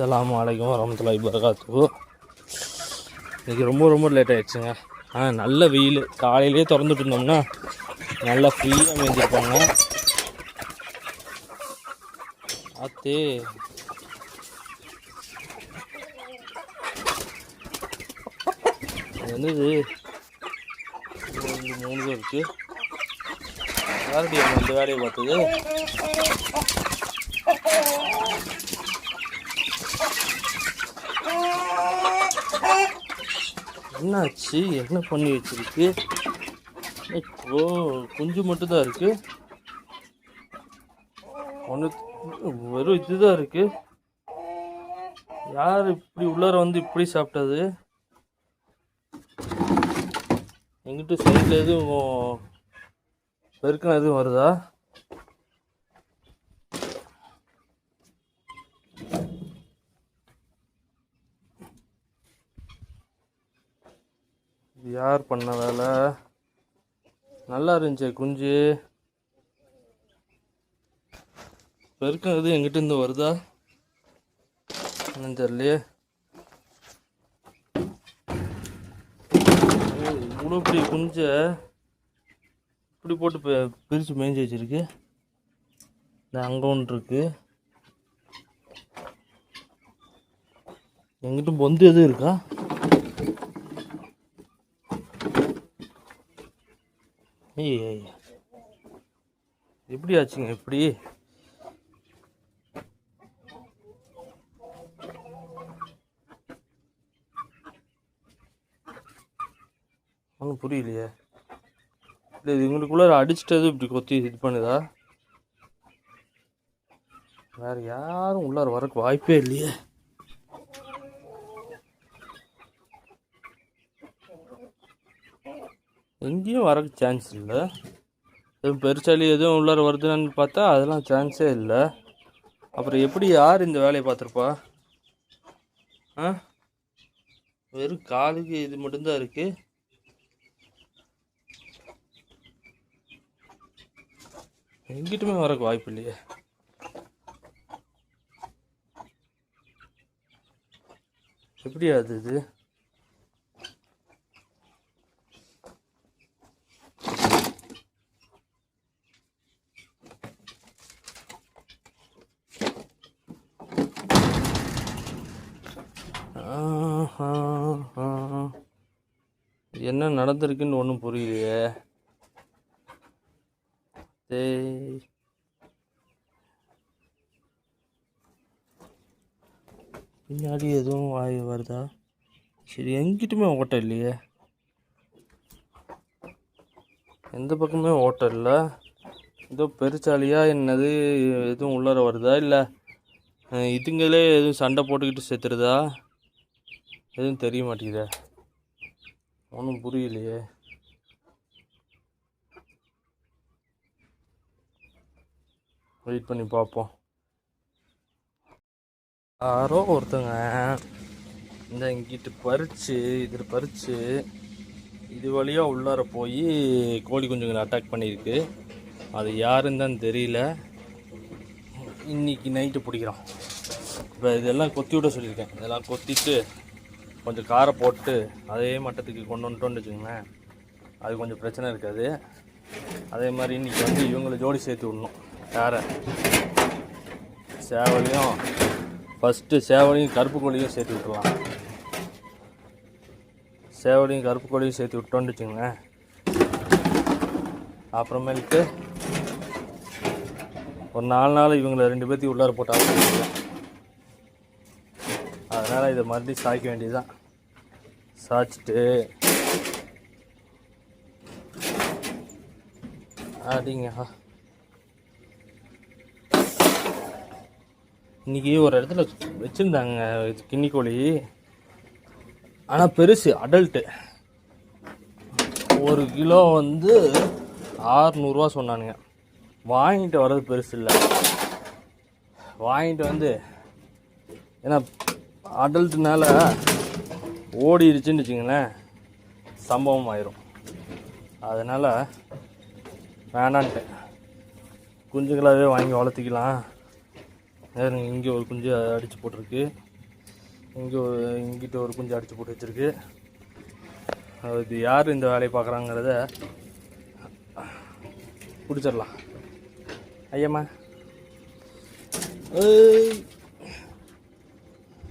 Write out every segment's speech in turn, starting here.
அஸ்லாம் அலைக்கும் வரமத்துல்லாஹி வரகாத்து இன்றைக்கி ரொம்ப ரொம்ப லேட் ஆகிடுச்சுங்க ஆ நல்ல வெயில். காலையிலேயே திறந்துட்டு இருந்தோம்னா நல்லா ஃப்ரீயாக மேய்ஞ்சிருப்பாங்க ஆத்தே. என்னது? ரெண்டு மூணு தான் இருக்குது யாருடைய இந்த வேலையை பார்த்தது? என்னாச்சு? என்ன பண்ணி வச்சிருக்கு? ஓ குஞ்சு மட்டும் தான் இருக்கு. ஒன்று வெறும் இதுதான் இருக்கு. யார் இப்படி உள்ளார வந்து இப்படி சாப்பிட்டது? எங்கிட்ட சைடில் எதுவும் பெருக்கம் எதுவும் வருதா? யார் பண்ண வேலை? நல்லா இருந்துச்சு குஞ்சு. பெருக்கம் எதுவும் எங்கிட்ட இருந்து வருதா? என்னன்னு தெரியலையே. இவ்வளோ பெரிய குஞ்சை. இப்படி போட்டு பிரித்து மேய்ஞ்சி வச்சிருக்கு. இந்த அங்கே ஒன்று இருக்கு. எங்கிட்ட பொந்து எதுவும் இருக்கா? ஏய் எப்படி ஆச்சுங்க எப்படி ஒன்றும் புரியலையே. இல்லை இது இவங்களுக்குள்ள அடிச்சிட்டது இப்படி கொத்தி இது பண்ணுதா? வேற யாரும் உள்ளார வரக்கு வாய்ப்பே இல்லையே. எங்கேயும் வரக்கு சான்ஸ் இல்லை. எதுவும் பெருசாலி எதுவும் உள்ளார வருதுன்னு பார்த்தா அதெல்லாம் சான்ஸே இல்லை. அப்புறம் எப்படி யார் இந்த வேலையை பார்த்துருப்பா? ஆ? வெறும் காலுக்கு இது மட்டும்தான் இருக்கு. எங்கிட்டுமே வரக்கு வாய்ப்பு இல்லையே. எப்படி அது இது? என்ன நடந்திருக்குன்னு ஒன்றும் புரியலையே. டேய். பின்னாடி எதுவும் வாய் வருதா? சரி எங்கிட்டுமே ஓட்டம் இல்லையே. எந்த பக்கமே ஓட்டம் இல்லை. ஏதோ பெருச்சாலியா என்னது எதுவும் உள்ளார வருதா இல்லை? இதுங்களே எதுவும் சண்டை போட்டுக்கிட்டு செத்துருதா? எதுவும் தெரிய மாட்டேங்குதே. ஒன்றும் புரியலையே. வெயிட் பண்ணி பார்ப்போம் யாரோ ஒருத்தங்க இந்த இங்கிட்டு பறித்து இதில் பறித்து இது வழியாக உள்ளார போய் கோழி குஞ்சுங்களை அட்டாக் பண்ணியிருக்கு. அது யாருன்னு தான் தெரியல. இன்னைக்கு நைட்டு பிடிக்கிறோம். இப்போ இதெல்லாம் கொத்தி விட சொல்லியிருக்கேன். இதெல்லாம் கொத்திட்டு கொஞ்சம் காரை போட்டு அதே மட்டத்துக்கு கொண்டு வந்துட்டோன்னு வச்சுக்கோங்களேன். அது கொஞ்சம் பிரச்சனை இருக்காது. அதே மாதிரி இன்றைக்கி வந்து இவங்களை ஜோடி சேர்த்து விடணும். காரை சேவலையும் ஃபஸ்ட்டு சேவலையும் கருப்பு கோழியும் சேர்த்து விட்டுலாம் சேவலையும் கருப்பு கோழியும் சேர்த்து விட்டோன்னு வச்சுக்கோங்களேன். அப்புறமேலுக்கு ஒரு நாலு நாள் இவங்களை ரெண்டு பேர்த்தையும் உள்ளார போட்டால் அதனால் இதை மறுபடியும் சாய்க்க வேண்டியதுதான். சாய்ச்சிட்டு அப்படிங்க இன்னைக்கு ஒரு இடத்துல வச்சுருந்தாங்க கிண்ணிக்கோழி ஆனால் பெருசு அடல்ட்டு ஒரு கிலோ வந்து ஆறுநூறுவா சொன்னானுங்க. வாங்கிட்டு வர்றது பெருசு இல்லை. வாங்கிட்டு வந்து ஏன்னா அடல்ட்டுனால ஓடிடுச்சுன்னு வச்சுங்களேன் சம்பவம் ஆயிரும் அதனால் வேணான்ட்டு. குஞ்சுகளாகவே வாங்கி வளர்த்திக்கலாம். இங்கே ஒரு குஞ்சு அடித்து போட்டிருக்கு. இங்கே ஒரு இங்கிட்ட ஒரு குஞ்சு அடித்து போட்டு வச்சுருக்கு. அது யார் இந்த வேலையை பார்க்குறாங்கிறத பிடிச்சிடலாம். ஐயம்மா. ஏய்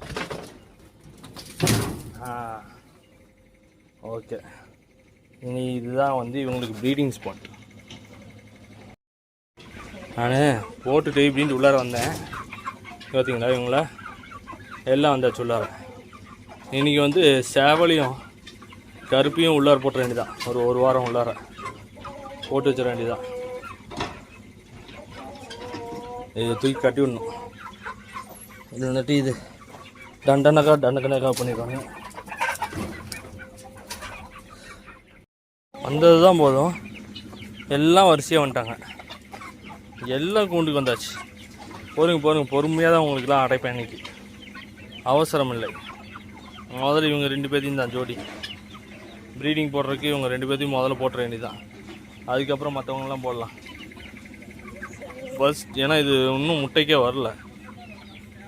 ஆ ஓகே. இனி இதுதான் வந்து இவங்களுக்கு ப்ரீடிங் ஸ்பாட் நான் போட்டுட்டு இப்படின்ட்டு உள்ளார வந்தேன். பார்த்தீங்களா இவங்கள? எல்லாம் வந்தாச்சு உள்ளார. இன்றைக்கி வந்து சேவலையும் கருப்பையும் உள்ளார போட்டுற வேண்டியதான் ஒரு ஒரு வாரம் உள்ளார. போட்டு வச்சிட வேண்டியதான் இதை தூக்கி கட்டி விடணும். இது வந்துட்டு இது. தண்டனக்கா தண்டக்கணக்கா பண்ணிடுவாங்க வந்தது தான் போதும். எல்லாம் வரிசையாக வந்துட்டாங்க. எல்லாம் கூண்டுக்கு வந்தாச்சு. போருங்க போருங்க. பொறுமையாக தான் உங்களுக்குலாம் அடைப்பேன் இன்றைக்கி அவசரம் இல்லை. முதல்ல இவங்க ரெண்டு பேர்த்தையும் தான் ஜோடி. ப்ரீடிங் போடுறதுக்கு இவங்க ரெண்டு பேர்த்தையும் முதல்ல போட்டுற வேண்டியதான் அதுக்கப்புறம் மற்றவங்களாம் போடலாம். ஃபர்ஸ்ட் ஏன்னா இது இன்னும் முட்டைக்கே வரல.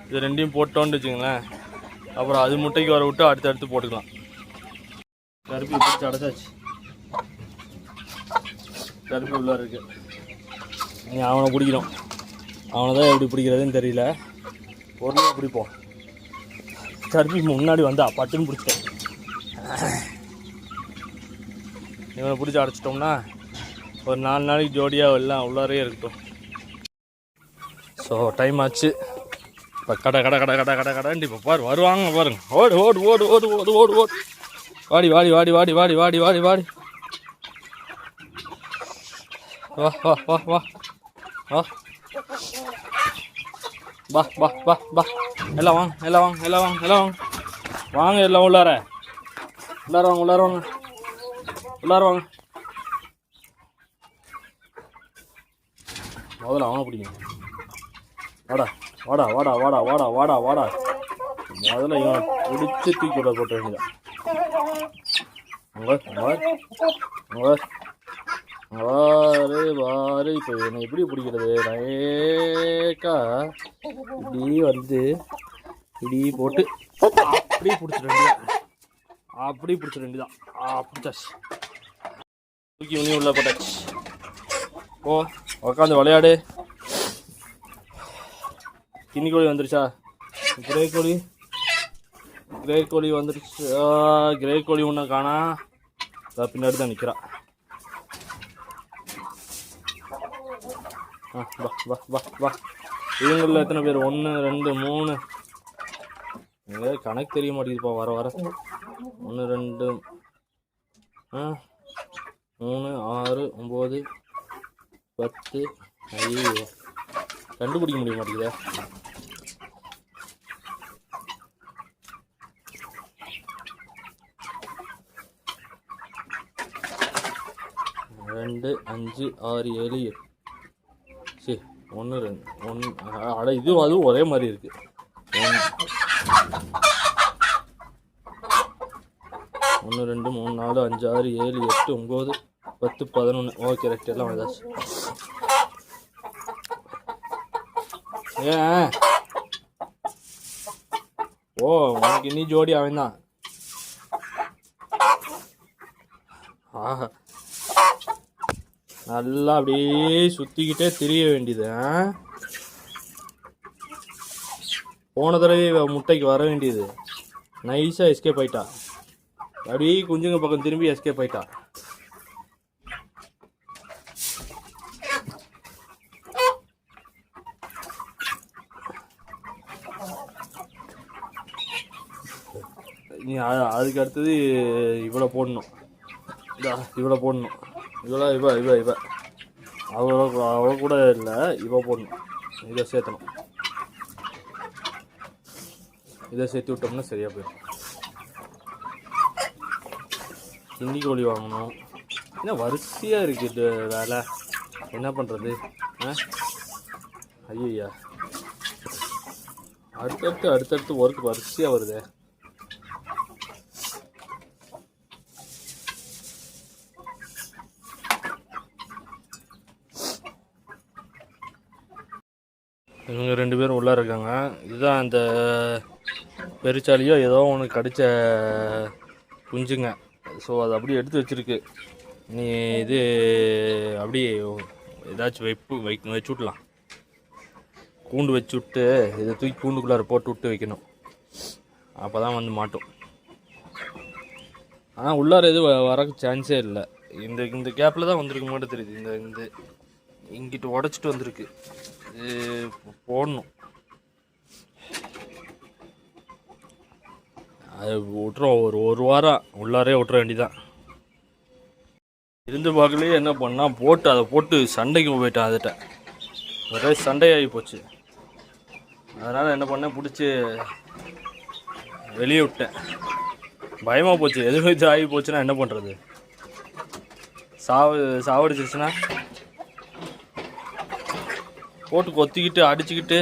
இது ரெண்டையும் போட்டோன்னு வச்சுங்களேன் அப்புறம் அது முட்டைக்கு வர விட்டு அடுத்து அடுத்து போட்டுக்கலாம். கருப்பி பிடிச்சி அடைச்சாச்சு. கருப்பி உள்ள இருக்கு. நீ அவனை பிடிக்கணும் அவனை தான் எப்படி பிடிக்கிறதுன்னு தெரியல. பொருளாக பிடிப்போம். கருப்பி முன்னாடி வந்தா பட்டுன்னு பிடிச்சிட்டேன். இவனை பிடிச்சி அடைச்சிட்டோம்னா ஒரு நாலு நாளைக்கு ஜோடியாக எல்லாம் உள்ளாரே இருக்கட்டும். ஸோ டைம் ஆச்சு. இப்போ கடை கடை கடை கடை கடை கடைன்ட்டு இப்போ பாரு வருவாங்க பாருங்க. ஓடு ஓடு ஓடு ஓடு ஓடு ஓடு ஓடு. வாடி வாடி வாடி வாடி வாடி வாடி வாடி வாடி. வா வா வா வா. வா. வா வா வா வா. எல்லாம் வாங்க எல்லாம் வாங்க எல்லாம் வாங்க எல்லாம் வாங்க. வாங்க எல்லாம் உள்ளார. உள்ளார வாங்க உள்ளார வாங்க. உள்ளார வாங்க. முதல்ல அவனை பிடிக்கும் வாடா. வாடா வாடா வாடா வாடா வாடா வாடா. முதல்ல இவன் பிடிச்சி தூக்கி விட போட்ட வேண்டியதான் வாரு வாரு. இப்போ என்னை எப்படி பிடிக்கிறது? நேக்கா இப்படி வந்து இப்படி போட்டு அப்படி பிடிச்சிட வேண்டியதான் அப்படியே பிடிச்சிட வேண்டியதான் ஆ பிடிச்சாச்சு தூக்கி உனியும் உள்ள போட்டாச்சு. ஓ உக்காந்து விளையாடு. கின்னி கோழி வந்துருச்சா? கிரே கோழி. கிரே கோழி வந்துருச்சு. கிரே கோழி ஒன்று காணா. பின்னாடி தான் நிற்கிறா ஆ வா வா வா வா. இவங்களில் எத்தனை பேர்? ஒன்று ரெண்டு மூணு. எங்கே கணக்கு தெரிய மாட்டேங்குதுப்பா வர வர. ஒன்று ரெண்டு ஆ மூணு ஆறு ஒம்பது பத்து ஐயோ. கண்டுபிடிக்க முடிய மாட்டேங்குதே. ரெண்டு அஞ்சு ஆறு ஏழு எட்டு. சரி ஒன்று ரெண்டு ஒன்று அட இதுவும் அதுவும் ஒரே மாதிரி இருக்கு. ஒன்று ரெண்டு மூணு நாலு அஞ்சு ஆறு ஏழு எட்டு ஒம்பது பத்து பதினொன்று ஓகே கரெக்ட் எல்லாம் வந்தாச்சு. ஏன் ஓ உனக்கு இனி ஜோடி அவன் தான் ஆஹா. நல்லா அப்படியே சுத்திக்கிட்டே திரிய வேண்டியது போன தடவை முட்டைக்கு வர வேண்டியது. நைஸாக எஸ்கேப் ஆயிட்டா. அப்படியே குஞ்சுங்க பக்கம் திரும்பி எஸ்கேப் ஆயிட்டா. நீ அதுக்கு அடுத்தது இவ்வளோ போடணும். இதா இவ்வளோ போடணும். இவ்வளோ இவ இவ இவ. அவ்வளோ அவ்வளோ கூட இல்லை இவ போடணும். இதை சேர்த்தணும். இதை சேர்த்து விட்டோம்னா சரியாக போயிடும். கிண்ணி கோழி வாங்கணும். என்ன வரிசையாக இருக்குது வேலை? என்ன பண்ணுறது ஆ? ஐயா அடுத்தடுத்து அடுத்தடுத்து ஒர்க் வரிசையாக வருதே. இவங்க ரெண்டு பேரும் உள்ளே இருக்காங்க. இதுதான் அந்த பெருச்சாலியோ ஏதோ ஒன்று கடித்த குஞ்சுங்க. ஸோ அதை அப்படியே எடுத்து வச்சிருக்கு. நீ இது அப்படியே ஏதாச்சும் வைப்பு வை வச்சு விட்லாம் கூண்டு வச்சு விட்டு இதை தூக்கி கூண்டுக்குள்ளார போட்டு விட்டு வைக்கணும். அப்போ தான் வந்து மாட்டும். ஆனால் உள்ளார எதுவும் வ- வரக்கு சான்ஸே இல்லை. இந்த இந்த கேப்பில் தான் வந்திருக்க மட்டும் தெரியுது. இந்த இந்த இங்கிட்டு உடச்சிட்டு வந்திருக்கு. இது போடணும். அது விட்டுறோம். ஒரு ஒரு வாரம் உள்ளாரே விட்டுற வேண்டிதான் இருந்து பார்க்கலையே என்ன பண்ணா போட்டு அதை போட்டு சண்டைக்கு போயிட்டேன் அதுகிட்ட ஒரே சண்டையாகி போச்சு. அதனால் என்ன பண்ணேன் பிடிச்சி வெளியே விட்டேன். பயமாக போச்சு. எதுவும் இது ஆகி போச்சுன்னா என்ன பண்ணுறது சாவு சாவடிச்சிருச்சுன்னா போட்டு கொத்திக்கிட்டு அடிச்சுக்கிட்டு.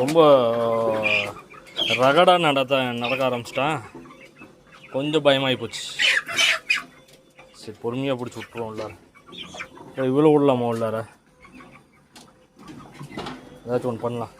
ரொம்ப ரகடாக நடத்த நடக்க ஆரம்பிச்சிட்டான். கொஞ்சம் பயமாகி போச்சு. சரி பொறுமையாக பிடிச்சி விட்ருவோம் உள்ளார. இவ்வளோ விடலாமா உள்ளார? ஏதாச்சும் ஒன்று பண்ணலாம்.